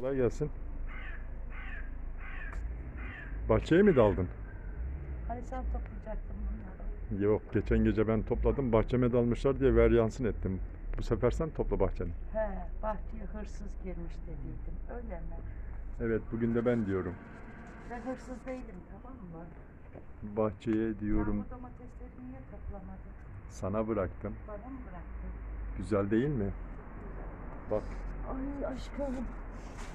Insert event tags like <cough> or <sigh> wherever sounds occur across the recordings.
Kolay gelsin. Bahçeye mi daldın? Hani sen toplayacaktın bunları. Yok, geçen gece ben topladım. Bahçeme dalmışlar diye ver yansın ettim. Bu sefer sen topla bahçeni. He, bahçeye hırsız girmiş dediydim. Öyle mi? Evet, bugün de ben diyorum. Ben hırsız değilim tamam mı? Bahçeye diyorum, Sen bu domatesleri niye toplamadın? sana bıraktım. Bana mı bıraktın? Güzel değil mi? Bak, Ay aşkım.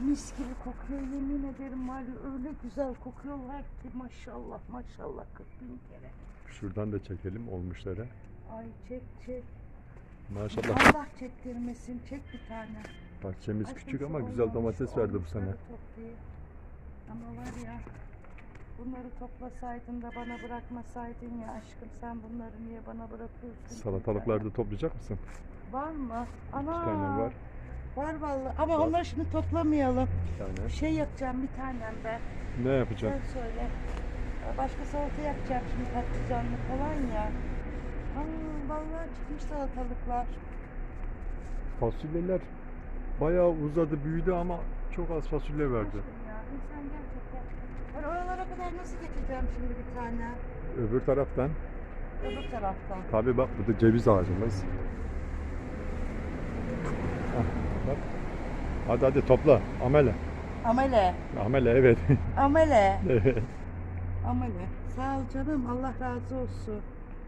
Mis gibi kokuyor yemin ederim ya öyle güzel kokuyorlar ki maşallah maşallah 40 bin kere. şuradan da çekelim olmuşları. Ay çek çek. Maşallah. Allah çektirmesin çek bir tane. Bahçemiz Aşkım küçük ama güzel domates verdi bu sene. Ama var ya bunları toplasaydın da bana bırakmasaydın ya aşkım sen bunları niye bana bırakıyorsun? Salatalıkları da toplayacak mısın? Var mı? Ana. İki tane var. Var vallahi ama onları şimdi toplamayalım. Bir tane. Şey yapacağım bir tanem ben. Ne Sen yapacaksın? söyle. Başka salata yapacağım şimdi patlıcanlı falan ya. Aa, vallahi çıkmış salatalıklar. Fasulyeler bayağı uzadı, büyüdü ama çok az fasulye verdi. Aşkım ya insan gerçekten. Ben oralara kadar nasıl geçeceğim şimdi bir tane? Öbür taraftan Öbür taraftan. Tabii bak bu da ceviz ağacımız. Hadi hadi topla. Amele. Amele. Amele evet. <laughs> Amele. Evet. Amele. Sağ ol canım. Allah razı olsun.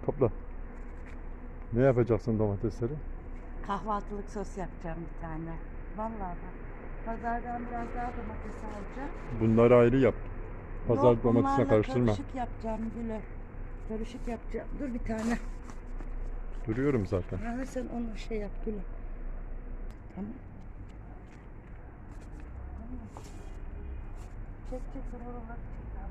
topla. Ne yapacaksın domatesleri? Kahvaltılık sos yapacağım bir tane. Vallahi bak. Pazardan biraz daha domates alacağım. Bunları ayrı yap. Pazar Yok, domatesine bunlarla karıştırma. Karışık yapacağım Gülü. Karışık yapacağım. Dur bir tane. Duruyorum zaten. Ha, sen onu şey yap Gülü. Tamam. Tamam. Çek çek sen oraları çek. Tamam.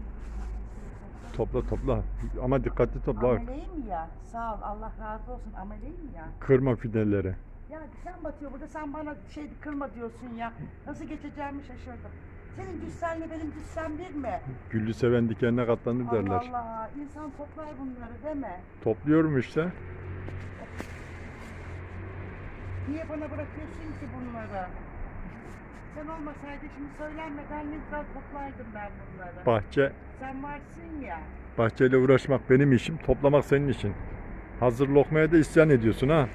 Topla topla. Ama dikkatli topla. Ameleyim ya. Sağ ol. Allah razı olsun. Ameleyim ya. Kırma fideleri. Ya sen batıyor burada. Sen bana şey kırma diyorsun ya. Nasıl geçeceğimi şaşırdım. Senin cüssenle benim cüssem bir mi? Güllü seven dikenine katlanır Allah derler. Allah. İnsan toplar bunları değil mi? Topluyorum işte. Niye bana bırakıyorsun ki bunları? Sen olmasaydın şimdi söylenmeden ne güzel toplardım ben bunları. Bahçe, Sen varsın ya. bahçeyle uğraşmak benim işim, toplamak senin işin. Hazır lokmaya da isyan ediyorsun ha.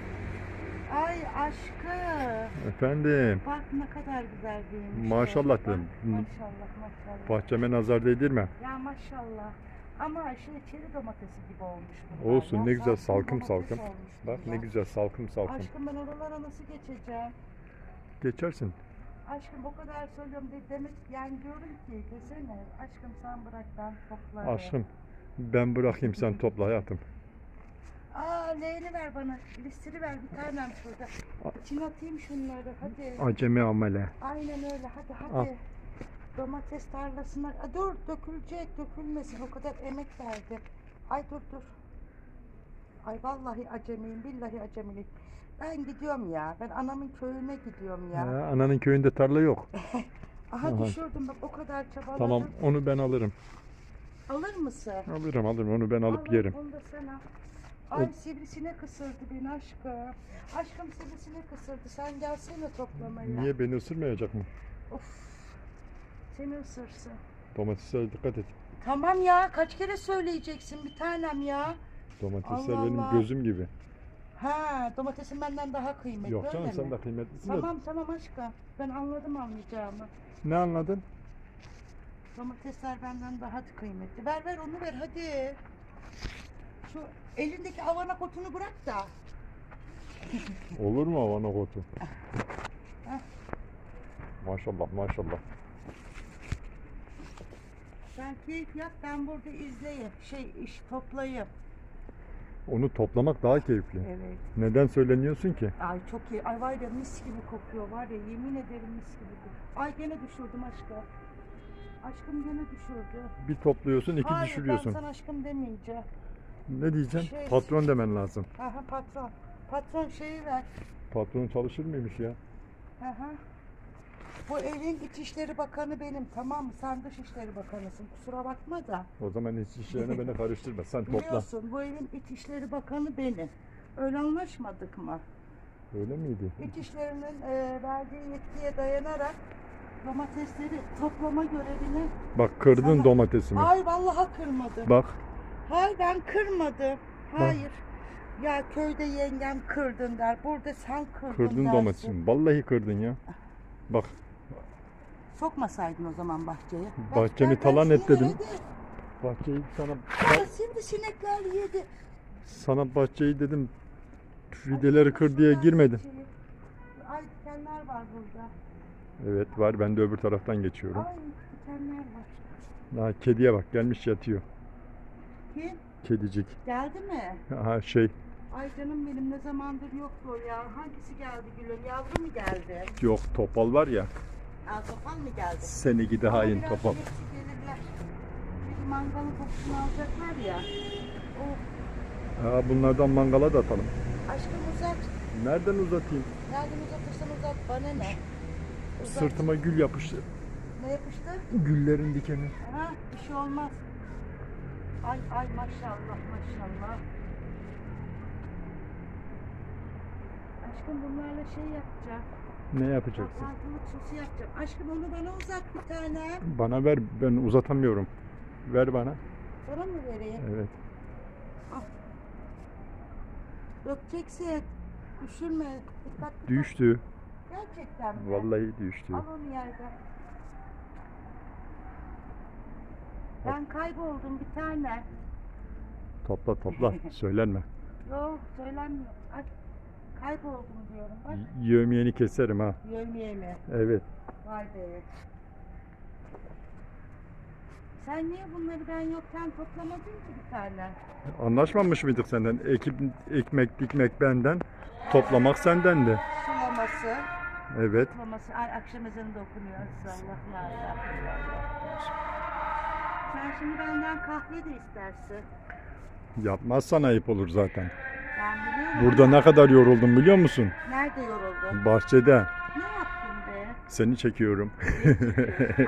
Ay aşkım. Efendim, Bak ne kadar güzel büyümüş. Maşallah Bak, dedim. Maşallah maşallah. bahçeme nazar değdirme. Ya maşallah. Ama şey çeri domatesi gibi olmuş bunlar. Olsun ya. ne güzel Salkım salkım domates salkım. olmuş Bak ne bunlar. güzel salkım salkım. Aşkım ben oralara nasıl geçeceğim? Geçersin. Aşkım o kadar söylüyorum de, demek yani diyorum ki desene aşkım sen bırak ben toplarım. Aşkım ben bırakayım sen topla hayatım. <laughs> Aa leğeni ver bana. Listiri ver bir tanem şurada. İçine atayım şunları hadi. Acemi amele. Aynen öyle hadi hadi. Al. Domates tarlasına. Aa, dur dökülecek dökülmesin o kadar emek verdim. Ay dur dur. Ay vallahi acemiyim billahi acemiyim. Ben gidiyorum ya. Ben anamın köyüne gidiyorum ya. Ha, ananın köyünde tarla yok. <laughs> Aha Aha. düşürdüm bak o kadar çabaladım. Tamam onu ben alırım. Alır mısın? Alırım alırım onu ben alıp Al, yerim. Onu da sen al. Ay sivrisinek ısırdı beni aşkım. Aşkım sivrisinek ısırdı. Sen gelsene toplamaya. Niye beni ısırmayacak mı? Of. Seni ısırsın. Domateslere dikkat et. Tamam ya kaç kere söyleyeceksin bir tanem ya. Domatesler Allah benim Allah. gözüm gibi. Ha domatesin benden daha kıymetli Yok öyle canım mi? sen de kıymetlisin de. Tamam tamam aşkım. Ben anladım anlayacağımı. Ne anladın? Domatesler benden daha kıymetli. Ver ver onu ver hadi. Şu elindeki avanak otunu bırak da. <laughs> Olur mu havana kotu? Heh. <laughs> Maşallah maşallah. Sen keyif yap ben burada izleyeyim. Şey iş toplayayım. Onu toplamak daha keyifli. Evet. Neden söyleniyorsun ki? Ay çok iyi. Ay var ya mis gibi kokuyor var ya yemin ederim mis gibi. Ay gene düşürdüm aşkım. Aşkım gene düşürdü. Bir topluyorsun, iki Hayır düşürüyorsun. ben sana aşkım demeyeceğim. Ne diyeceksin? Şey- Patron demen lazım. Aha patron. Patron şeyi ver. Patron çalışır mıymış ya? Aha. Bu evin İçişleri Bakanı benim tamam mı? Sen Dışişleri Bakanısın kusura bakma da. O zaman hiç işlerine beni karıştırma. Sen topla. Biliyorsun bu evin İçişleri Bakanı benim. Öyle anlaşmadık mı? Öyle miydi? İçişlerinin e, verdiği yetkiye dayanarak domatesleri toplama görevini. Bak kırdın Sana- domatesimi. Hayır vallahi kırmadım. Bak Hayır ben kırmadım. Hayır. Ya köyde yengem kırdın der. Burada sen kırdın kırdın dersin. domatesimi. Vallahi kırdın ya. Bak Sokmasaydın o zaman bahçeye. Bahçemi talan et dedim. bahçeyi sana Ya Şimdi sinekler yedi. sana bahçeyi dedim fideleri kır diye girmedin. Ay dikenler var burada. Evet var ben de öbür taraftan geçiyorum. Ay dikenler var. Ha, kediye bak gelmiş yatıyor. Kim? Kedicik. Geldi mi? Ha şey Ay canım benim ne zamandır yoktu o ya. Hangisi geldi gülüm? Yavru mu geldi? yok topal var ya. Aa, topal mı geldi? Seni gidi Ama hain biraz topal. geç gelirler. Çünkü mangalın kokusunu alacaklar ya. Oh, Ha, bunlardan mangala da atalım. aşkım uzat. Nereden uzatayım? Nereden uzatırsan uzat. Bana ne? Uzat. Sırtıma gül yapıştı. Ne yapıştı? Güllerin dikeni. Ha, bir şey olmaz. Ay ay maşallah maşallah. Aşkım bunlarla şey yapacağım. Ne yapacaksın? Kahvaltılık sosu yapacağım. Aşkım onu bana uzat bir tane. Bana ver ben uzatamıyorum. Ver bana. Sana mı vereyim? Evet. Dökeceksin. Düşürme. Dikkatli. Düştü. Gerçekten mi? Vallahi düştü. Al onu yerden. Ben kayboldum bir tane. Topla topla. <laughs> Söylenme. Yok söylenmiyor. Ay, kayboldum diyorum. Bak Y- Yövmeyeni keserim ha. yövmeyemi. Evet. Vay be. Sen niye bunları ben yokken toplamadın ki bir tane? Anlaşmamış mıydık senden? Ekip, ekmek dikmek benden. Toplamak sendendi. Sulaması. Evet. Sulaması. Ay akşam ezanı da okunuyor. Allah Allah. Sen şimdi benden kahve de istersin. Yapmazsan ayıp olur zaten. Ben biliyorum. Burada ne kadar yoruldum biliyor musun? Nerede yoruldun? Bahçede. Ne yaptın be? Seni çekiyorum.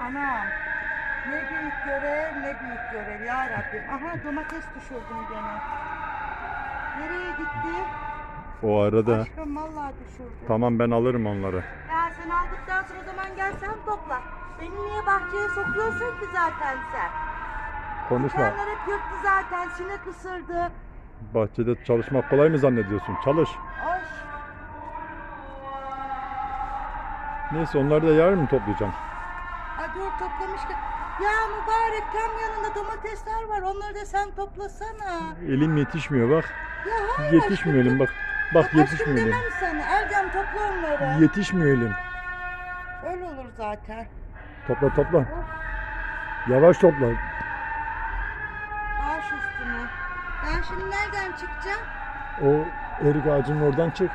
Anam. Ne büyük görev, ne büyük görev ya Rabbim. Aha domates düşürdüm gene. Nereye gitti? o arada. Aşkım vallahi düşürdü. Tamam ben alırım onları. Ya sen aldıktan sonra o zaman gel sen topla. Beni niye bahçeye sokuyorsun ki zaten sen? Konuşma. Dikenler hep yırttı zaten, sinek ısırdı. Bahçede çalışmak kolay mı zannediyorsun? Çalış. Ay. Neyse onları da yarın mı toplayacağım? Ay dur toplamışken. Ya mübarek tam yanında domatesler var. Onları da sen toplasana. Elim yetişmiyor bak. Ya hayır Yetişmiyor elim bak. Bak aşkım yetişmiyor elim. demem sana. Erdem topla onları. Yetişmiyor elim. Öyle olur zaten. Topla topla. Yavaş topla. Baş üstüne. Ben şimdi nereden çıkacağım? O erik ağacının oradan çık.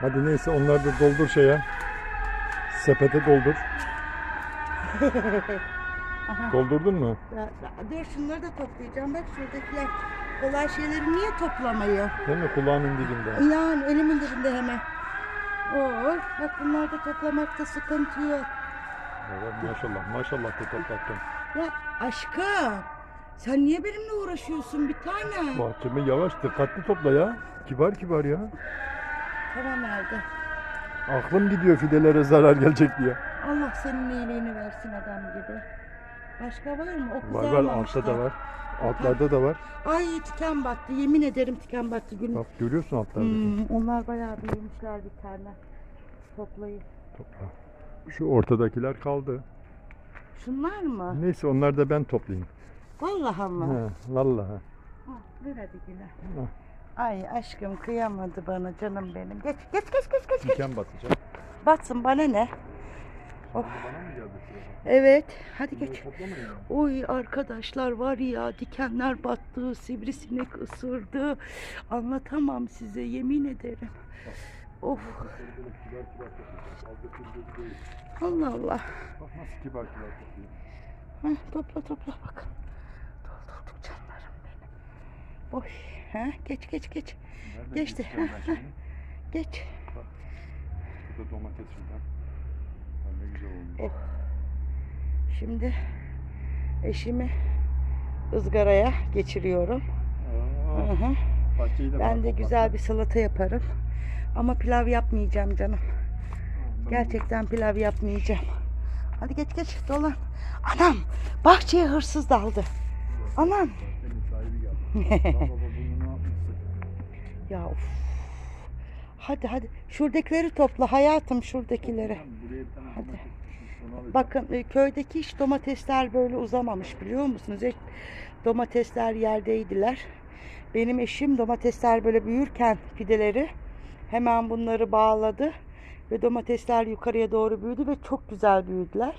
Hadi neyse onları da doldur şeye. Sepete doldur. Aha. Doldurdun mu? Ya, Dur şunları da toplayacağım. Bak şuradakiler kolay şeyleri niye toplamayı? Değil mi? Kulağının dibinde. Yani elimin dibinde hemen. Oo, bak bunlar da toplamakta sıkıntı yok. Evet, maşallah. Maşallah da toplattın. Ya aşkım sen niye benimle uğraşıyorsun bir tane? Bahçemi yavaş dikkatli topla ya. Kibar kibar ya. Tamam Erdem. Aklım gidiyor fidelere zarar gelecek diye. Allah senin iyiliğini versin adam gibi. Başka var mı? O Var var kızarmamışlar. altta da var. Altlarda da var. Ay tiken battı. Yemin ederim tiken battı gülüm. Bak görüyorsun altlarda. Hmm, onlar bayağı büyümüşler bir tane. Toplayın. Topla. Şu ortadakiler kaldı. Şunlar mı? Neyse onlar da ben toplayayım. Vallahi ama. He, vallahi. Ha, ver hadi güle. Ha. Ay aşkım kıyamadı bana canım benim. Geç geç geç geç geç. geç. Diken batacak. Batsın bana ne? Bana mı geldi Evet. Hadi geç. Oy arkadaşlar var ya dikenler battı, sivrisinek ısırdı. Anlatamam size yemin ederim. Of. Allah Allah. Bak nasıl kibar kibar topluyor. Heh, topla topla bak. Doldurduk canlarım benim. Oy. Ha, geç geç geç. Nereden Geçti. <laughs> Geç. Bu da domates. Ha, ne güzel olmuş. Oh. Şimdi eşimi ızgaraya geçiriyorum. Aa, Hı hı. bahçeyi de Ben de güzel bir salata yaparım. Ama pilav yapmayacağım canım. Gerçekten pilav yapmayacağım. Hadi geç geç dolan. Anam bahçeye hırsız daldı. Anam. <laughs> Ya of. Hadi hadi. Şuradakileri topla hayatım şuradakileri. Hadi. Bakın e, köydeki hiç domatesler böyle uzamamış biliyor musunuz? Hiç domatesler yerdeydiler. Benim eşim domatesler böyle büyürken fideleri hemen bunları bağladı ve domatesler yukarıya doğru büyüdü ve çok güzel büyüdüler.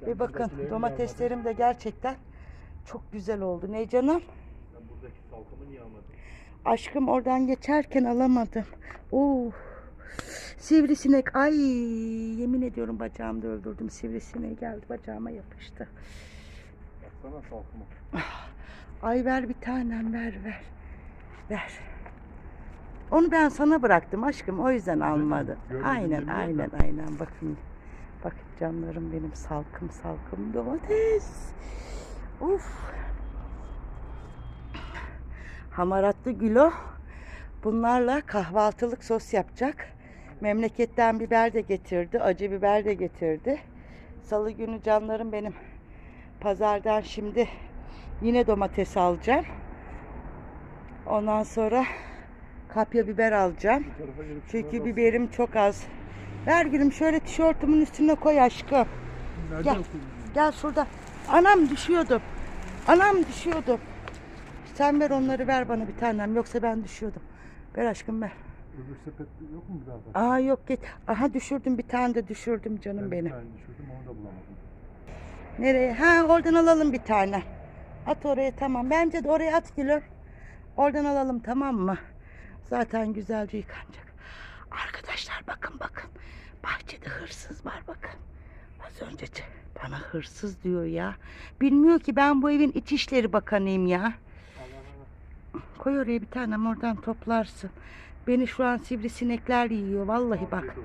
Sen Ve bakın domateslerim de gerçekten çok güzel oldu. Ne canım? Sen buradaki salkımı niye almadın? Aşkım oradan geçerken alamadım. Oo. Sivrisinek. Ay yemin ediyorum bacağımda öldürdüm. Sivrisineği geldi bacağıma yapıştı. Baksana salkıma. Ay ver bir tanem ver ver. Ver. Onu ben sana bıraktım aşkım o yüzden almadım. Görmedim Aynen aynen aynen bakın. Bak canlarım benim salkım salkım domates. Uf. Hamaratlı gülo. Bunlarla kahvaltılık sos yapacak. Memleketten biber de getirdi. Acı biber de getirdi. Salı günü canlarım benim. Pazardan şimdi yine domates alacağım. Ondan sonra kapya biber alacağım. Çünkü biberim çok az. Ver gülüm şöyle tişörtümün üstüne koy aşkım. Gel. Gel şurada. Anam düşüyordum. Anam düşüyordum. Sen ver onları ver bana bir tanem. Yoksa ben düşüyordum. Ver aşkım ver. Öbür sepet yok mu bir daha? Aa yok git. Aha düşürdüm bir tane de düşürdüm canım Ben benim. Bir tane düşürdüm onu da bulamadım. Nereye? Ha oradan alalım bir tane. At oraya tamam. Bence de oraya at gülüm. Oradan alalım tamam mı? Zaten güzelce yıkanacak. Arkadaşlar bakın bakın. Bahçede hırsız var bakın. Az önce bana hırsız diyor ya. Bilmiyor ki ben bu evin İçişleri Bakanıyım ya. Koy oraya bir tanem oradan toplarsın. Beni şu an sivrisinekler yiyor vallahi bak.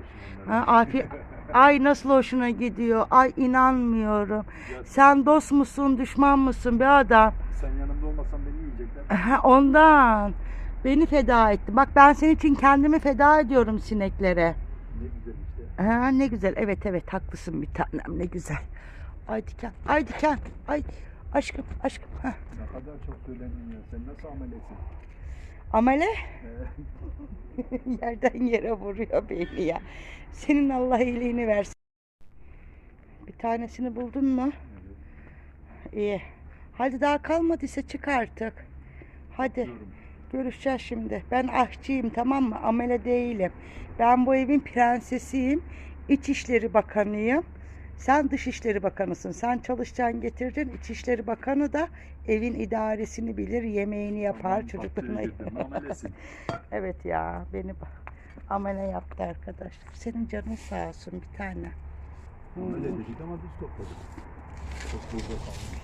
Ha, afiyet. <laughs> Ay nasıl hoşuna gidiyor. Ay inanmıyorum. Sen dost musun, düşman mısın be adam? sen yanımda olmasan beni yiyecekler. Ondan. Beni feda etti. Bak ben senin için kendimi feda ediyorum sineklere. Ne güzel işte. Ha, ne güzel. Evet evet haklısın bir tanem ne güzel. Ay diken. Ay diken. Ay aşkım aşkım. Heh. Ne kadar çok söylendin ya. Sen nasıl amelesin? Amele <laughs> yerden yere vuruyor beni ya. Senin Allah iyiliğini versin. Bir tanesini buldun mu? İyi. Hadi daha kalmadıysa çık artık. Hadi. diyorum. Görüşeceğiz şimdi. Ben aşçıyım tamam mı? Amele değilim. Ben bu evin prensesiyim. İçişleri Bakanıyım. Sen Dışişleri Bakanısın. Sen çalışacaksın getireceksin. İçişleri Bakanı da evin idaresini bilir. Yemeğini yapar. Çocuklarına. <laughs> Evet ya beni amele yaptı arkadaşlar. Senin canın sağ olsun bir tane. Hmm. Amele dedik ama biz topladık. Çok burada kalmış.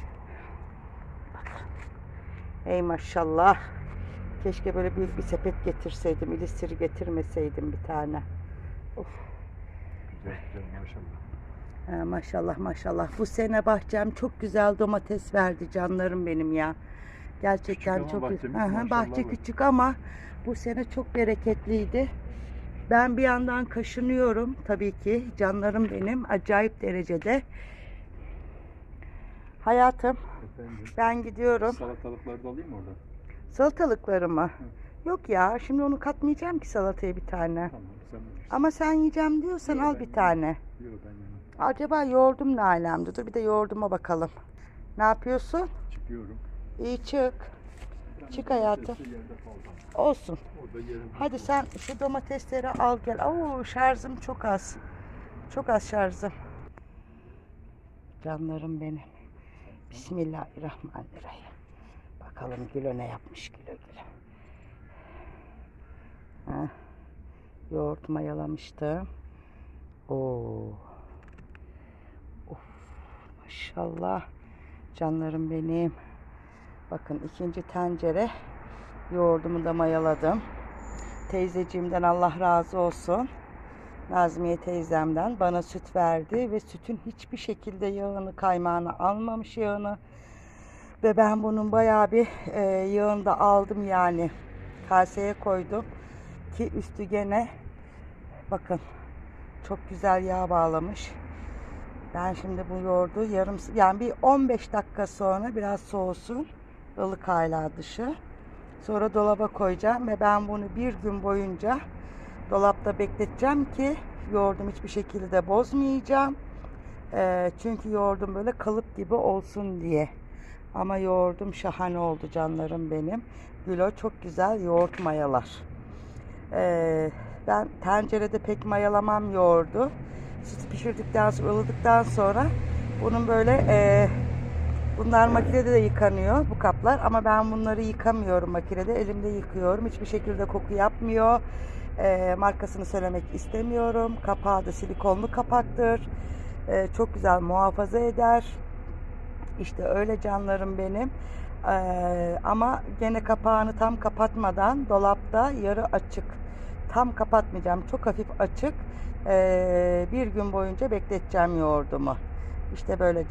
Ey maşallah. Keşke böyle büyük bir sepet getirseydim. İlisiri getirmeseydim bir tane. Of. Güzel güzel maşallah. Ha, maşallah maşallah. Bu sene bahçem çok güzel domates verdi canlarım benim ya. Gerçekten Küçük çok bahçemiz Aha, bahçe küçük ama bu sene çok bereketliydi. Ben bir yandan kaşınıyorum tabii ki. Canlarım benim acayip derecede. Hayatım Efendim. ben gidiyorum. Salatalıkları da alayım mı oradan? Salatalıklarımı. Yok ya şimdi onu katmayacağım ki salataya bir tane. Tamam sen bilirsin. Ama sen yiyeceğim diyorsan Yok, al ben bir tane. Yok ben yemem. Acaba yoğurdum ne alemde? Dur bir de yoğurduma bakalım. Ne yapıyorsun? Çıkıyorum. İyi çık. Tane Çık hayatım. Olsun. Hadi sen şu domatesleri al gel. Oo şarjım çok az. Çok az şarjım. Canlarım benim. Bismillahirrahmanirrahim. Bakalım Gülo ne yapmış Gülo Gülo. Ha. Yoğurt mayalamıştım. Oo. Of, maşallah. Canlarım benim. Bakın ikinci tencere yoğurdumu da mayaladım. Teyzeciğimden Allah razı olsun. Nazmiye teyzemden bana süt verdi ve sütün hiçbir şekilde yağını kaymağını almamış yağını ve ben bunun bayağı bir e, yağını da aldım yani kaseye koydum ki üstü gene Bakın çok güzel yağ bağlamış. Ben şimdi bu yoğurdu yarım yani bir 15 dakika sonra biraz soğusun. ılık hala dışı. Sonra dolaba koyacağım ve ben bunu bir gün boyunca dolapta bekleteceğim ki yoğurdum hiçbir şekilde bozmayacağım. Ee, çünkü yoğurdum böyle kalıp gibi olsun diye. Ama yoğurdum şahane oldu canlarım benim. Gülo çok güzel yoğurt mayalar. Ee, ben tencerede pek mayalamam yoğurdu. Sütü pişirdikten sonra, ılıdıktan sonra bunun böyle e, bunlar makinede de yıkanıyor bu kaplar. Ama ben bunları yıkamıyorum makinede. Elimde yıkıyorum. Hiçbir şekilde koku yapmıyor. E, markasını söylemek istemiyorum. Kapağı da silikonlu kapaktır E, çok güzel muhafaza eder işte öyle canlarım benim. E, ama gene kapağını tam kapatmadan dolapta yarı açık. Tam kapatmayacağım çok hafif açık. E, bir gün boyunca bekleteceğim yoğurdumu. İşte böyle